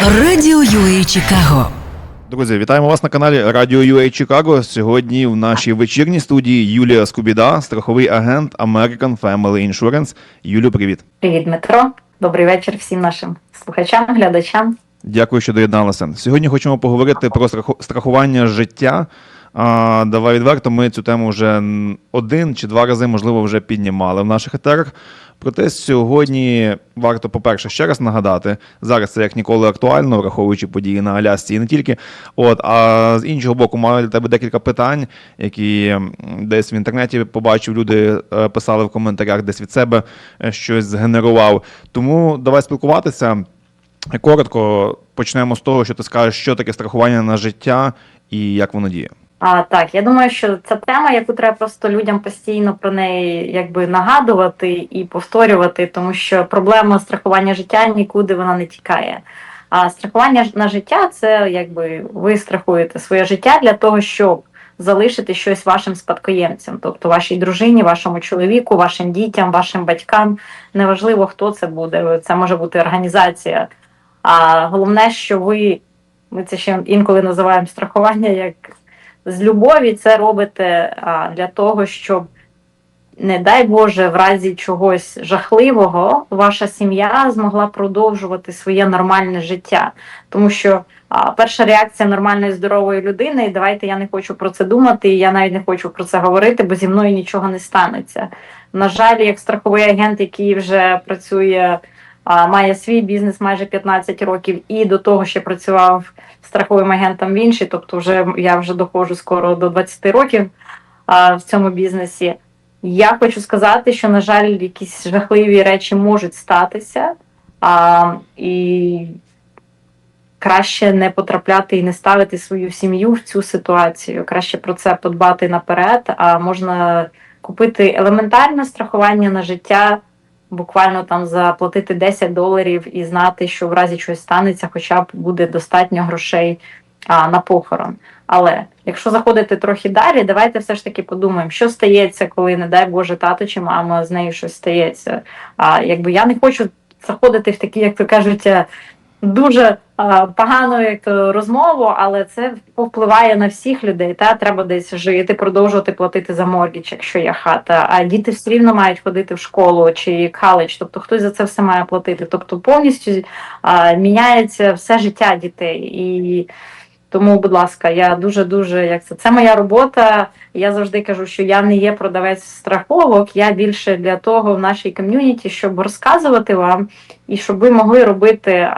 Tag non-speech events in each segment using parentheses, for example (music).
Радіо UA Чикаго. Друзі, вітаємо вас на каналі Радіо UA Чикаго. Сьогодні в нашій вечірній студії Юлія Скубіда, страховий агент American Family Insurance. Юлю, привіт. Привіт, Дмитро. Добрий вечір всім нашим слухачам, глядачам. Дякую, що доєдналися. Сьогодні хочемо поговорити про страху- страхування життя. А, давай відверто, ми цю тему вже один чи два рази, можливо, вже піднімали в наших етерах. Проте сьогодні варто, по-перше, ще раз нагадати, зараз це як ніколи актуально, враховуючи події на Алясці і не тільки. От, а з іншого боку, маю для тебе декілька питань, які десь в інтернеті побачив, люди е, писали в коментарях, десь від себе е, щось згенерував. Тому давай спілкуватися. Коротко почнемо з того, що ти скажеш, що таке страхування на життя і як воно діє. А так, я думаю, що це тема, яку треба просто людям постійно про неї якби нагадувати і повторювати, тому що проблема страхування життя нікуди вона не тікає. А страхування на життя це якби ви страхуєте своє життя для того, щоб залишити щось вашим спадкоємцям, тобто вашій дружині, вашому чоловіку, вашим дітям, вашим батькам. Неважливо, хто це буде. Це може бути організація. А головне, що ви, ми це ще інколи називаємо страхування як з любові це робите а, для того, щоб, не дай Боже, в разі чогось жахливого ваша сім'я змогла продовжувати своє нормальне життя. Тому що а, перша реакція нормальної здорової людини, давайте я не хочу про це думати, і я навіть не хочу про це говорити, бо зі мною нічого не станеться. На жаль, як страховий агент, який вже працює, має свій бізнес майже 15 років, і до того ще працював страховим агентом в іншій, тобто вже я вже доходжу скоро до 20 років а, в цьому бізнесі. Я хочу сказати, що, на жаль, якісь жахливі речі можуть статися, а, і краще не потрапляти і не ставити свою сім'ю в цю ситуацію. Краще про це подбати наперед, а можна купити елементарне страхування на життя, буквально там заплатити 10 доларів і знати, що в разі чогось станеться, хоча б буде достатньо грошей а, на похорон. Але якщо заходити трохи далі, давайте все ж таки подумаємо, що стається, коли, не дай Боже, тато чи мама з нею щось стається. А якби я не хочу заходити в такі, як то кажуть, е, дуже а, погану як розмову, але це повпливає на всіх людей. Та треба десь жити, продовжувати платити за моргіч, якщо є хата. А діти все рівно мають ходити в школу чи коледж, тобто хтось за це все має платити. Тобто повністю а, міняється все життя дітей. І тому, будь ласка, я дуже дуже як це. Це моя робота. Я завжди кажу, що я не є продавець страховок. Я більше для того в нашій ком'юніті, щоб розказувати вам і щоб ви могли робити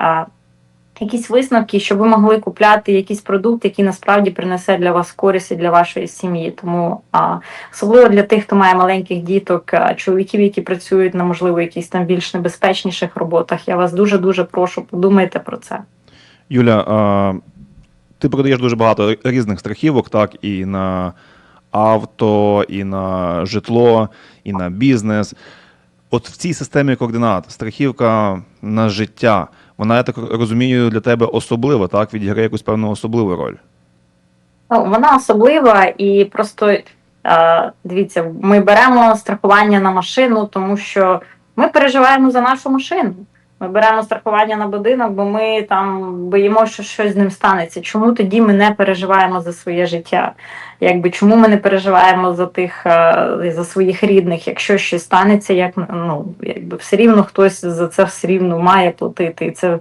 якісь висновки, щоб ви могли купляти якісь продукти, які насправді принесе для вас користь і для вашої сім'ї. Тому а, особливо для тих, хто має маленьких діток, чоловіків, які працюють на можливо якісь там більш небезпечніших роботах. Я вас дуже дуже прошу, подумайте про це. Юля, а, ти продаєш дуже багато різних страхівок, так, і на авто, і на житло, і на бізнес. От в цій системі координат страхівка на життя, вона, я так розумію, для тебе особлива, так? Відіграє якусь певну особливу роль. Ну, вона особлива і просто е, дивіться, ми беремо страхування на машину, тому що ми переживаємо за нашу машину. Ми беремо страхування на будинок, бо ми там боїмося, що щось з ним станеться. Чому тоді ми не переживаємо за своє життя? Якби чому ми не переживаємо за тих е, за своїх рідних, якщо щось станеться, як ну якби все рівно хтось за це все рівно має платити. І це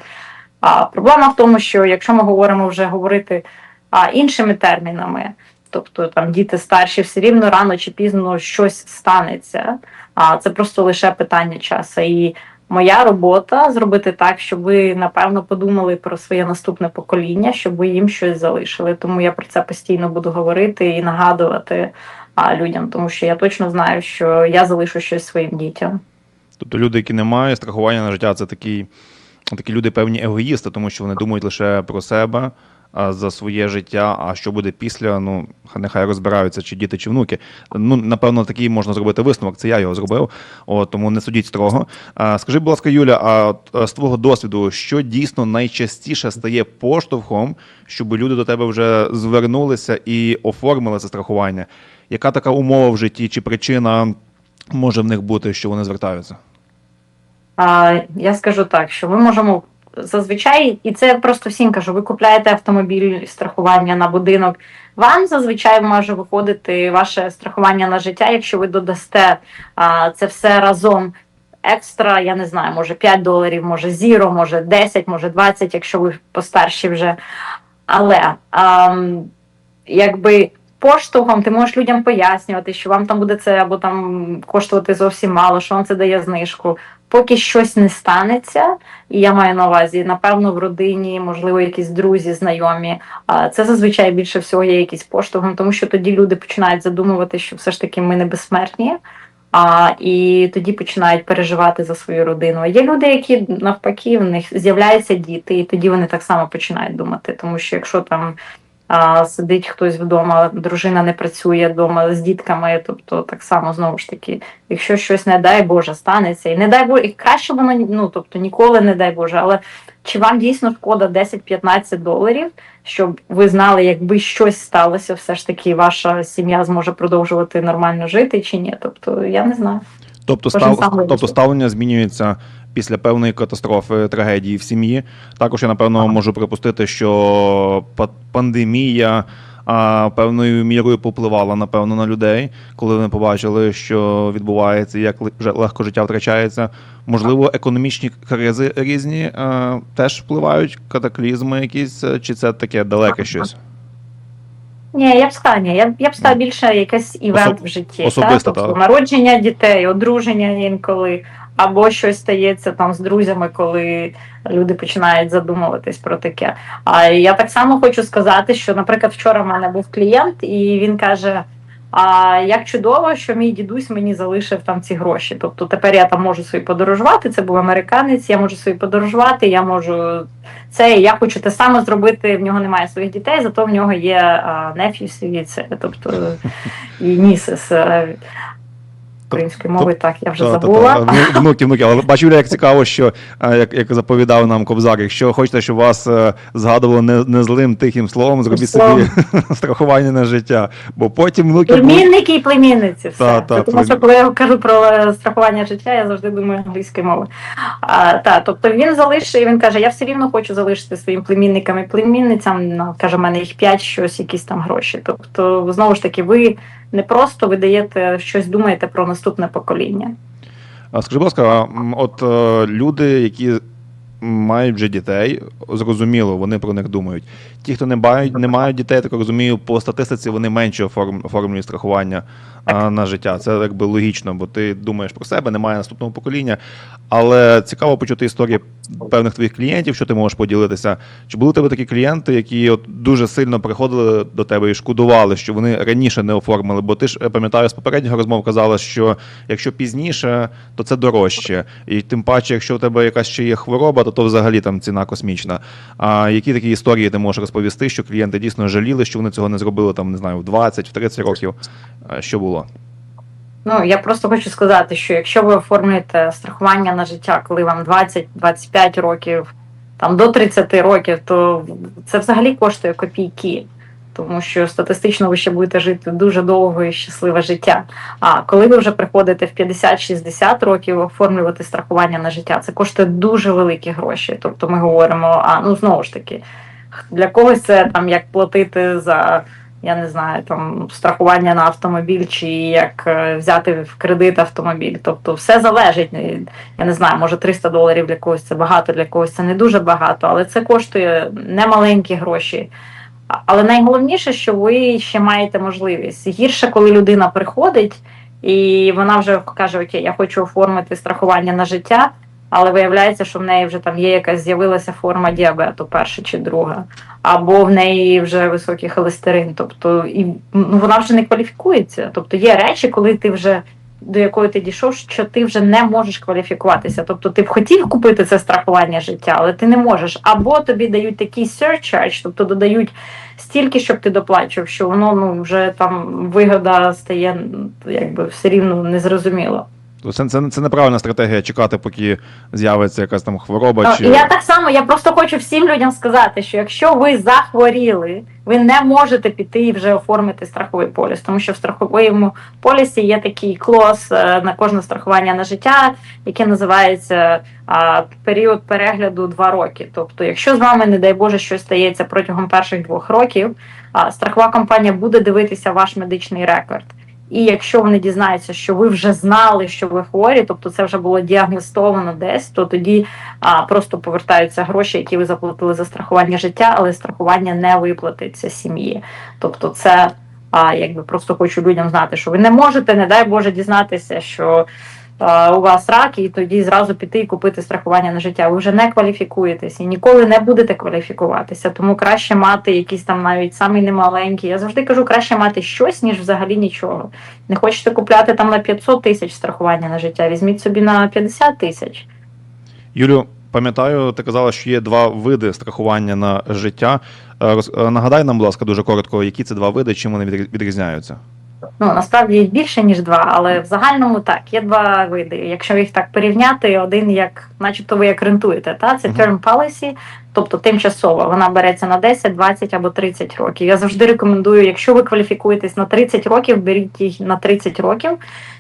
а проблема в тому, що якщо ми говоримо вже говорити а, іншими термінами, тобто там діти старші, все рівно рано чи пізно щось станеться. А це просто лише питання часу. І моя робота зробити так, щоб ви напевно подумали про своє наступне покоління, щоб ви їм щось залишили. Тому я про це постійно буду говорити і нагадувати а, людям, тому що я точно знаю, що я залишу щось своїм дітям. Тобто люди, які не мають страхування на життя, це такі, такі люди певні егоїсти, тому що вони думають лише про себе, за своє життя. А що буде після, ну нехай розбираються, чи діти, чи внуки. Ну, напевно, такий можна зробити висновок. Це я його зробив, от, тому не судіть строго. Скажи, будь ласка, Юля, а з твого досвіду, що дійсно найчастіше стає поштовхом, щоб люди до тебе вже звернулися і оформили це страхування? Яка така умова в житті чи причина може в них бути, що вони звертаються? Я скажу так, що ми можемо зазвичай, і це просто всім кажу, ви купляєте автомобіль страхування на будинок. Вам зазвичай може виходити ваше страхування на життя, якщо ви додасте а, це все разом. Екстра, я не знаю, може 5 доларів, може зіро, може 10, може 20, якщо ви постарші вже. Але ам, якби поштовхом ти можеш людям пояснювати, що вам там буде це або там коштувати зовсім мало, що вам це дає знижку. Поки щось не станеться, і я маю на увазі, напевно, в родині, можливо, якісь друзі, знайомі. Це зазвичай більше всього є якийсь поштовхом, тому що тоді люди починають задумувати, що все ж таки ми не безсмертні. А, і тоді починають переживати за свою родину. Є люди, які навпаки, в них з'являються діти, і тоді вони так само починають думати. Тому що якщо там а, сидить хтось вдома, дружина не працює вдома з дітками, тобто так само знову ж таки, якщо щось не дай Боже станеться, і не дай Боже, і краще воно ну тобто ніколи не дай Боже, але чи вам дійсно шкода 10-15 доларів, щоб ви знали, якби щось сталося, все ж таки ваша сім'я зможе продовжувати нормально жити чи ні? Тобто я не знаю. Тобто, Кожен став, сам вирішує. тобто ставлення змінюється після певної катастрофи, трагедії в сім'ї. Також я напевно Ага. можу припустити, що па- пандемія а, певною мірою попливала напевно на людей, коли вони побачили, що відбувається, як ли- вже легко життя втрачається. Можливо, економічні кризи різні а, теж впливають, катаклізми якісь, е, чи це таке далеке щось? Ні, я б сказала, ні, я, б- я б сказала більше якийсь івент Особ- в житті. особисто, так? Тобто, так. народження дітей, одруження інколи, або щось стається там з друзями, коли люди починають задумуватись про таке. А я так само хочу сказати, що, наприклад, вчора в мене був клієнт, і він каже. А як чудово, що мій дідусь мені залишив там ці гроші. Тобто тепер я там можу собі подорожувати. Це був американець, я можу собі подорожувати, я можу це, я хочу те саме зробити. В нього немає своїх дітей, зато в нього є це, тобто і нісес українською мовою. Так, я вже забула. Внуки, внуки. Але бачу, як цікаво, що як, як заповідав нам Кобзар, якщо хочете, щоб вас е, згадували не, не злим тихим словом, зробіть собі (laughs) страхування на життя. Бо потім внуки. Племінники і племінниці, все. Та, та, Це тому що коли я кажу про е, страхування життя, я завжди думаю англійською мовою. А, та, тобто він залишив, він каже: я все рівно хочу залишити своїм племінникам і племінницям. Ну, каже, в мене їх п'ять, щось, якісь там гроші. Тобто, знову ж таки, ви не просто видаєте щось, думаєте про наступне покоління. А скажи, будь ласка, от е, люди, які мають вже дітей, зрозуміло, вони про них думають. Ті, хто не мають, не мають дітей, так розумію, по статистиці вони менше оформ, оформлюють страхування а, на життя. Це якби логічно, бо ти думаєш про себе, немає наступного покоління. Але цікаво почути історії певних твоїх клієнтів, що ти можеш поділитися. Чи були у тебе такі клієнти, які от дуже сильно приходили до тебе і шкодували, що вони раніше не оформили? Бо ти ж пам'ятаю з попередніх розмов казала, що якщо пізніше, то це дорожче. І тим паче, якщо у тебе якась ще є хвороба, то то взагалі там ціна космічна. А які такі історії ти можеш розповісти, що клієнти дійсно жаліли, що вони цього не зробили там, не знаю, в 20, в 30 років? Що було? Ну, я просто хочу сказати, що якщо ви оформлюєте страхування на життя, коли вам 20-25 років, там до 30 років, то це взагалі коштує копійки. Тому що статистично ви ще будете жити дуже довго і щасливе життя. А коли ви вже приходите в 50-60 років оформлювати страхування на життя, це коштує дуже великі гроші. Тобто ми говоримо, а ну знову ж таки, для когось це там як платити за я не знаю, там страхування на автомобіль, чи як е, взяти в кредит автомобіль. Тобто все залежить. Я не знаю, може 300 доларів для когось це багато, для когось це не дуже багато, але це коштує немаленькі гроші. Але найголовніше, що ви ще маєте можливість. Гірше, коли людина приходить і вона вже каже: Окей, я хочу оформити страхування на життя. Але виявляється, що в неї вже там є якась з'явилася форма діабету, перша чи друга, або в неї вже високий холестерин. Тобто і ну, вона вже не кваліфікується. Тобто є речі, коли ти вже до якої ти дійшов, що ти вже не можеш кваліфікуватися. Тобто ти б хотів купити це страхування життя, але ти не можеш. Або тобі дають такий surcharge, тобто додають стільки, щоб ти доплачував, що воно ну вже там вигода стає якби все рівно незрозуміло. То це, це, це неправильна стратегія чекати, поки з'явиться якась там хвороба. Ну, чи... Я так само, я просто хочу всім людям сказати, що якщо ви захворіли, ви не можете піти і вже оформити страховий поліс, тому що в страховому полісі є такий клос е, на кожне страхування на життя, яке називається а, період перегляду 2 роки. Тобто, якщо з вами, не дай Боже, щось стається протягом перших двох років, а, страхова компанія буде дивитися ваш медичний рекорд. І якщо вони дізнаються, що ви вже знали, що ви хворі, тобто це вже було діагностовано десь, то тоді а, просто повертаються гроші, які ви заплатили за страхування життя, але страхування не виплатиться сім'ї. Тобто, це а, якби просто хочу людям знати, що ви не можете, не дай Боже, дізнатися, що у вас рак, і тоді зразу піти і купити страхування на життя. Ви вже не кваліфікуєтеся і ніколи не будете кваліфікуватися. Тому краще мати якийсь там навіть самий немаленький. Я завжди кажу, краще мати щось, ніж взагалі нічого. Не хочете купляти там на 500 тисяч страхування на життя, візьміть собі на 50 тисяч. Юлю, пам'ятаю, ти казала, що є два види страхування на життя. Е, е, Нагадай нам, будь ласка, дуже коротко, які це два види, чим вони відрізняються. Ну насправді їх більше ніж два, але в загальному так є два види. Якщо їх так порівняти, один як, начебто, ви як рентуєте, та це term policy, тобто тимчасова. Вона береться на 10, 20 або 30 років. Я завжди рекомендую, якщо ви кваліфікуєтесь на 30 років, беріть їх на 30 років.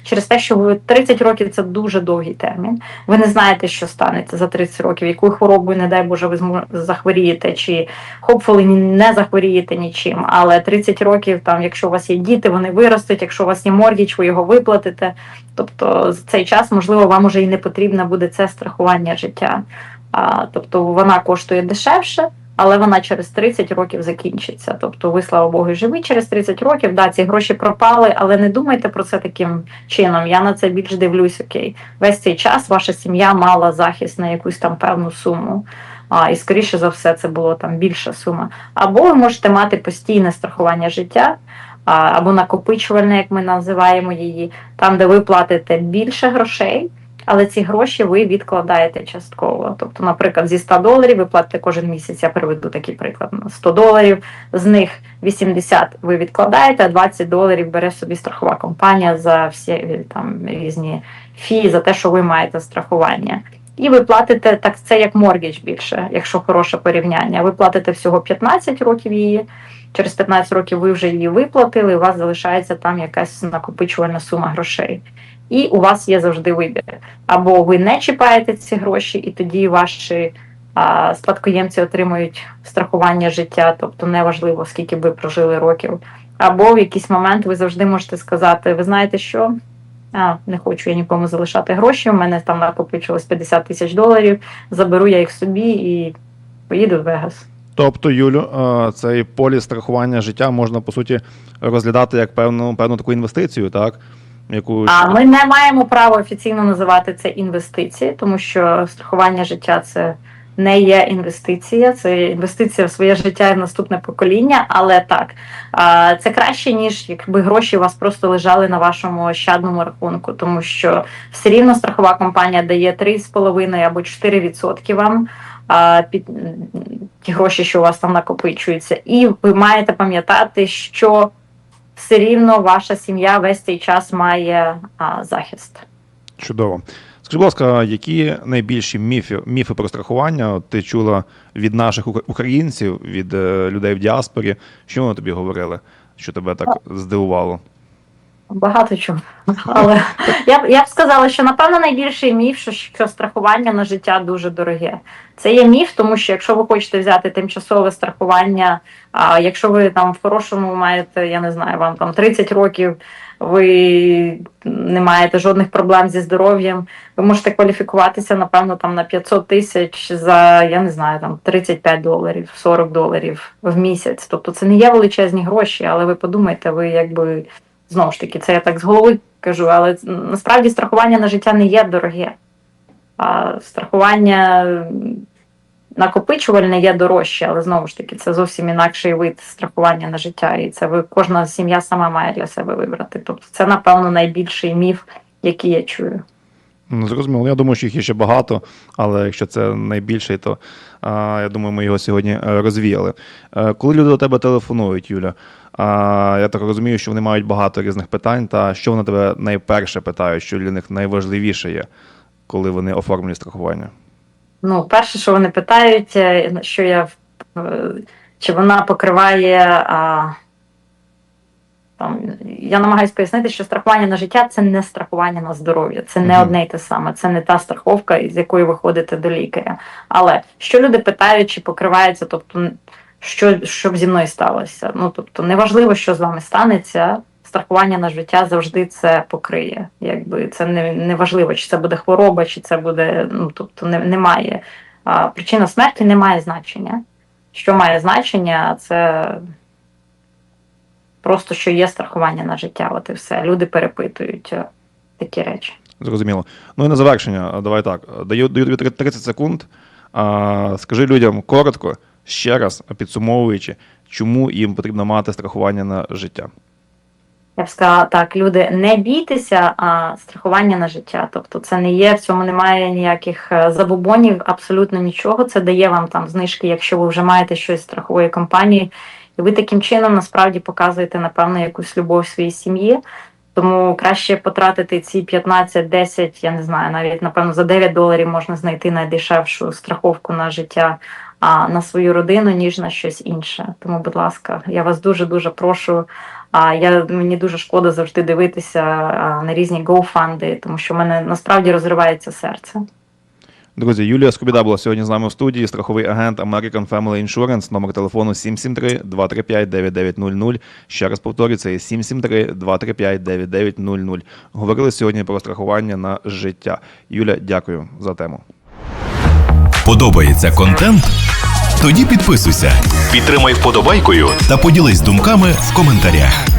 Через те, що ви 30 років це дуже довгий термін. Ви не знаєте, що станеться за 30 років, якою хворобою, не дай Боже, ви захворієте, чи hopefully не захворієте нічим. Але 30 років, там, якщо у вас є діти, вони виростуть, якщо у вас є моргіч, ви його виплатите. Тобто за цей час, можливо, вам уже і не потрібно буде це страхування життя. А, тобто вона коштує дешевше. Але вона через 30 років закінчиться. Тобто, ви, слава Богу, живі через 30 років. Да, ці гроші пропали, але не думайте про це таким чином. Я на це більш дивлюсь. Окей, весь цей час ваша сім'я мала захист на якусь там певну суму. А, і скоріше за все, це було там більша сума. Або ви можете мати постійне страхування життя, або накопичувальне, як ми називаємо її, там, де ви платите більше грошей. Але ці гроші ви відкладаєте частково. Тобто, наприклад, зі 100 доларів ви платите кожен місяць. Я приведу такий приклад. 100 доларів, з них 80 ви відкладаєте, а 20 доларів бере собі страхова компанія за всі е, там різні фі, за те, що ви маєте страхування. І ви платите так, це як моргідж більше, якщо хороше порівняння. Ви платите всього 15 років її. Через 15 років ви вже її виплатили, у вас залишається там якась накопичувальна сума грошей. І у вас є завжди вибір. Або ви не чіпаєте ці гроші, і тоді ваші а, спадкоємці отримують страхування життя, тобто неважливо, скільки ви прожили років. Або в якийсь момент ви завжди можете сказати: ви знаєте що? А, не хочу я нікому залишати гроші. У мене там накопичилось 50 тисяч доларів. Заберу я їх собі і поїду в Вегас. Тобто, Юлю, цей поліс страхування життя можна по суті розглядати як певну певну таку інвестицію, так? Яку А ми не маємо права офіційно називати це інвестиції, тому що страхування життя це не є інвестиція, це інвестиція в своє життя і в наступне покоління. Але так, це краще, ніж якби гроші у вас просто лежали на вашому ощадному рахунку, тому що все рівно страхова компанія дає 3,5 або 4% вам. а, Під ті гроші, що у вас там накопичуються, і ви маєте пам'ятати, що все рівно ваша сім'я весь цей час має а, захист. чудово. Скажіть, будь ласка, які найбільші міфи, міфи про страхування ти чула від наших українців, від е, людей в діаспорі? Що вони тобі говорили, що тебе так здивувало? Багато чого. Але я б я б сказала, що напевно найбільший міф, що, що страхування на життя дуже дороге. Це є міф, тому що якщо ви хочете взяти тимчасове страхування, а якщо ви там в хорошому маєте, я не знаю, вам там 30 років, ви не маєте жодних проблем зі здоров'ям, ви можете кваліфікуватися, напевно, там на 500 тисяч за я не знаю, там 35 доларів, 40 доларів в місяць. Тобто це не є величезні гроші, але ви подумайте, ви якби. Знову ж таки, це я так з голови кажу, але насправді страхування на життя не є дороге. А страхування накопичувальне є дорожче, але знову ж таки, це зовсім інакший вид страхування на життя. І це ви кожна сім'я сама має для себе вибрати. Тобто це, напевно, найбільший міф, який я чую. Ну, зрозуміло. Я думаю, що їх є ще багато, але якщо це найбільший, то я думаю, ми його сьогодні е, розвіяли. Е, Коли люди до тебе телефонують, Юля, я так розумію, що вони мають багато різних питань, та що вони тебе найперше питають, що для них найважливіше є, коли вони оформлюють страхування? Ну, перше, що вони питають, е, що я чи вона покриває. Там, я намагаюся пояснити, що страхування на життя це не страхування на здоров'я, це не одне й те саме, це не та страховка, із якої ви ходите до лікаря. Але що люди питають, чи покривається, тобто, що, що б зі мною сталося? Ну тобто, неважливо, що з вами станеться. Страхування на життя завжди це покриє. Якби це не, не важливо, чи це буде хвороба, чи це буде. Ну тобто не, немає. А, причина смерті не має значення. Що має значення, це просто що є страхування на життя. От і все. Люди перепитують е, такі речі. Зрозуміло. Ну і на завершення, давай так. Даю, даю тобі 30 секунд. А, скажи людям коротко, ще раз, підсумовуючи, чому їм потрібно мати страхування на життя. Я б сказала так, люди, не бійтеся, а страхування на життя. Тобто це не є, в цьому немає ніяких е, забобонів, абсолютно нічого. Це дає вам там знижки, якщо ви вже маєте щось з страхової компанії. І ви таким чином насправді показуєте, напевно, якусь любов своїй сім'ї. Тому краще потратити ці 15-10, я не знаю, навіть напевно за 9 доларів можна знайти найдешевшу страховку на життя а, на свою родину, ніж на щось інше. Тому, будь ласка, я вас дуже дуже прошу. А я мені дуже шкода завжди дивитися на різні GoFund, тому що в мене насправді розривається серце. Друзі, Юлія Скобіда була сьогодні з нами в студії, страховий агент American Family Insurance, номер телефону 773-235-9900. Ще раз повторюю, це 773-235-9900. Говорили сьогодні про страхування на життя. Юля, дякую за тему. Подобається контент? Тоді підписуйся, підтримай вподобайкою та поділись думками в коментарях.